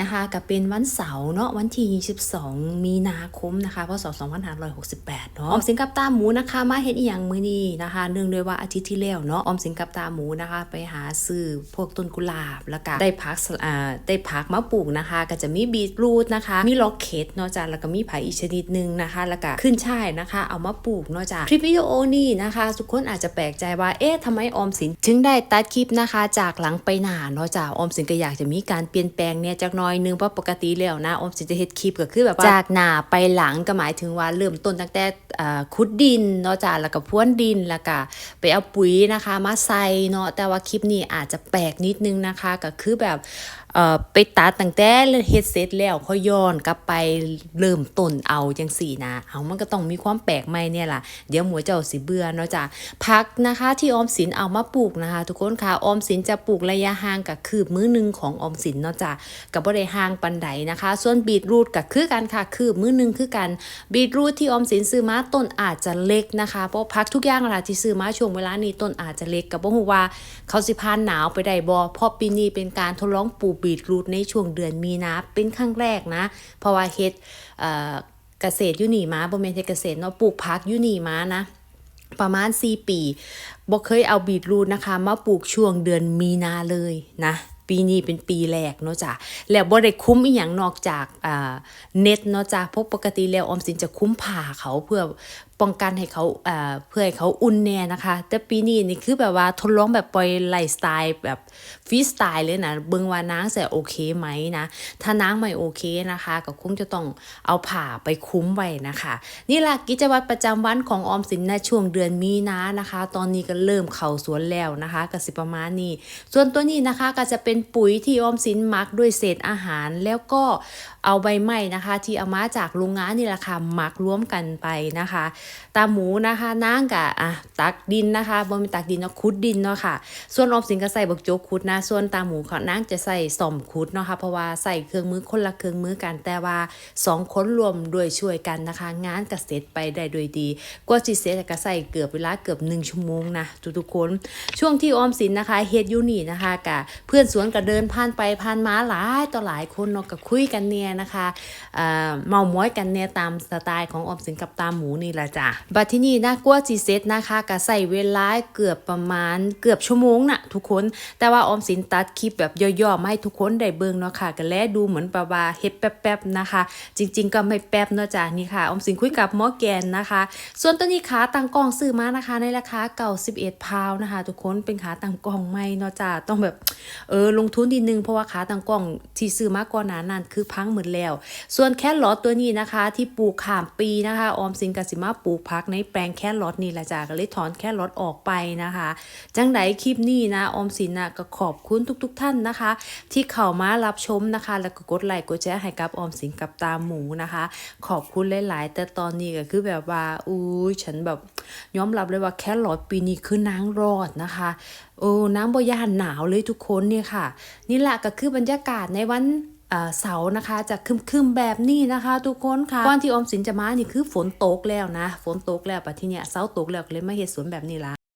นะคะก็เป็นวันเสาร์เนาะวันที่ 22 มีนาคมนะคะพศ2568 เนาะออมสินกับตาหมูนะคะ มาเฮ็ดอีหยังมื้อนี้นะคะ เนื่องด้วยว่าอาทิตย์ที่แล้วเนาะออมสินกับตาหมูนะคะ ไปหาซื้อพวกต้นกุหลาบแล้วก็ได้ผักสอ่าได้ผักมาปลูกนะคะ ก็จะมีบีทรูทนะคะ มีล็อกเก็ตเนาะจ้ะแล้วก็มีผักอีกชนิดหนึงนะคะ แล้วก็ขึ้นช่ายนะคะ เอามาปลูกเนาะจ้ะคลิปวิดีโอนี้นะคะทุกคนอาจจะแปลกใจว่าเอ๊ะทำไมออมสินถึงได้ตัดคลิปนะคะ จากหลังไปหน้าเนาะจ้ะออมสินก็อยากจะมีการเปลี่ยนแปลงเนี่ยจากหน้อยนึงเพราะปกติแล้วนะออมสินจะเฮ็ดคลิปก็คือแบบว่าจากหน้าไปหลังก็หมายถึงว่าเริ่มต้นตั้งแต่ ขุดดินเนาะจ้ะแล้วก็พรวนดินแล้วก็ไปเอาปุ๋ยนะคะมาใส่เนาะแต่ว่าคลิปนี้อาจจะแปลกนิดนึงนะคะ ก็คือแบบไปตัดตั้งแต่เฮ็ดเสร็จแล้วค่อยย้อนกลับไปเริ่มต้นเอาจังสี่นะ เอามันก็ต้องมีความแปลกใหม่เนี่ยล่ะ เดี๋ยวหมูเจ้าสิเบื่อเนาะจ้ะพักนะคะที่ออมสินเอามาปลูกนะคะ ทุกคนค่ะออมสินจะปลูกระยะห่างกับคืบมือหนึงของออมสินเนาะจ้ะกับบ่ได้ห่างปันใดนะคะ ส่วนบีทรูทก็คือกันค่ะ คืบมือหนึงคือกันบีทรูทที่ออมสินซื้อมาต้นอาจจะเล็กนะคะเพราะพักทุกอย่างล่ะที่ซื้อมาช่วงเวลานี้ต้นอาจจะเล็กกับบ่ฮู้ว่าเขาสิพานหนาวไปได้บ่เพราะปีนี้เป็นการทดลองปลูกบีทรูทในช่วงเดือนมีนาเป็นครั้งแรกนะ เพราะว่าเฮ็ดเอ่อเกษตรอยูนี่มาบ่แม่นเฮ็ดเกษตรเนาะปลูกผักอยูนี่มานะ ประมาณ 4 ปีบ่เคยเอาบีทรูทนะคะ มาปลูกช่วงเดือนมีนาเลยนะ ปีนี้เป็นปีแรกเนาะจ้ะแล้วบ่ได้คุ้มอีหยังนอกจากอ่าเน็ตเนาะจ้ะเพราะปกติแล้วออมสินจะคุ้มผ่าเขาเพื่อ ป้องกันให้เขาเพื่อให้เขาอุ่นแน่นะคะ แต่ปีนี้นี่คือแบบว่าทดลองแบบปล่อยไลฟ์สไตล์แบบฟรีสไตล์เลยนะเบิ่งว่านางจะโอเคไหมนะ ถ้านางไม่โอเคนะคะ ก็คงจะต้องเอาผ่าไปคุ้มไว้นะคะ นี่แหละกิจวัตรประจำวันของออมสินในช่วงเดือนมีนานะคะ ตอนนี้ก็เริ่มเข้าสวนแล้วนะคะก็สิประมาณนี้ส่วนตัวนี้นะคะก็จะเป็นปุ๋ยที่ออมสินมักด้วยเศษอาหารแล้วก็เอาใบไม้นะคะ ที่เอามาจากโรงงานนี่แหละค่ะมักรวมกันไปนะคะตาหมูนะคะนางกะอะตักดินนะคะบนเป็นตักดินเนาะคุดดินเนาะค่ะ ส่วนออมสินก็ใส่บักโจกคุดนะ ส่วนตาหมูเขานางจะใส่สอมคุดเนาะค่ะเพราะว่าใส่เครื่องมือคนละเครื่องมือกันแต่ว่าสองคนรวมด้วยช่วยกันนะคะ งานก็เสร็จไปได้โดยดีกว่าสิเสร็จก็ใส่เกือบเวลาเกือบหนึ่งชั่วโมงนะทุกๆคนช่วงที่ออมสินนะคะเฮ็ดยูนี่นะคะกะเพื่อนสวนก็เดินผ่านไปผ่านมาหลายต่อหลายคนเนาะก็คุยกันเนี่ยนะคะเอ่อเมาม้อยกันเนี่ยตามสไตล์ของออมสินกับตาหมูนี่แหละจ้ะบัดที่นี่นะกว่าสิเสร็จนะคะก็ใส่เวลาเกือบประมาณเกือบชั่วโมงน่ะทุกคน แต่ว่าออมสินตัดคลิปแบบย่อๆมาให้ทุกคนได้เบิ่งเนาะค่ะก็แลดูเหมือนประว่าเฮ็ดแป๊บๆนะคะ จริง ๆ ก็ไม่แป๊บเนาะจ้ะนี่ค่ะออมสินคุยกับหมอแกนนะคะ ส่วนตัวนี้ขาตั้งกล้องซื้อมานะคะในราคาเก่า11พาวนะคะ ทุกคนเป็นขาตั้งกล้องใหม่เนาะจ้ะต้องแบบเออลงทุนนิดนึงเพราะว่าขาตั้งกล้องที่ซื้อมาก่อนหน้านั้นคือพังหมดแล้ว ส่วนแครอทตัวนี้นะคะ ที่ปลูกขามปีนะคะ ออมสินกสิมาปลูกพักในแปลงแค่รอทนี่แหละจ้ะก็เลยถอนแค่รอทออกไปนะคะ จังไดคลิปนี้นะออมสินนะก็ขอบคุณทุกๆท่านนะคะ ที่เข้ามารับชมนะคะ แล้วก็กดไลค์กดแชร์ให้กับออมสินกับตาหมูนะคะ ขอบคุณหลายๆ แต่ตอนนี้ก็คือแบบว่าอุ้ยฉันแบบยอมรับเลยว่าแค่รอทปีนี้คือนางรอดนะคะโอ้น้ำบ่ย่านหนาวเลยทุกคนเนี่ยค่ะ นี่แหละก็คือบรรยากาศในวัน เอ่อเสาร์นะคะจะครึมๆแบบนี้นะคะ ทุกคนค่ะก่อนที่ออมสินจะมานี่คือฝนตกแล้วนะ ฝนตกแล้วปะที่เนี่ยเสาตกแล้วก็เลยมาเฮ็ดสวนแบบนี้ละ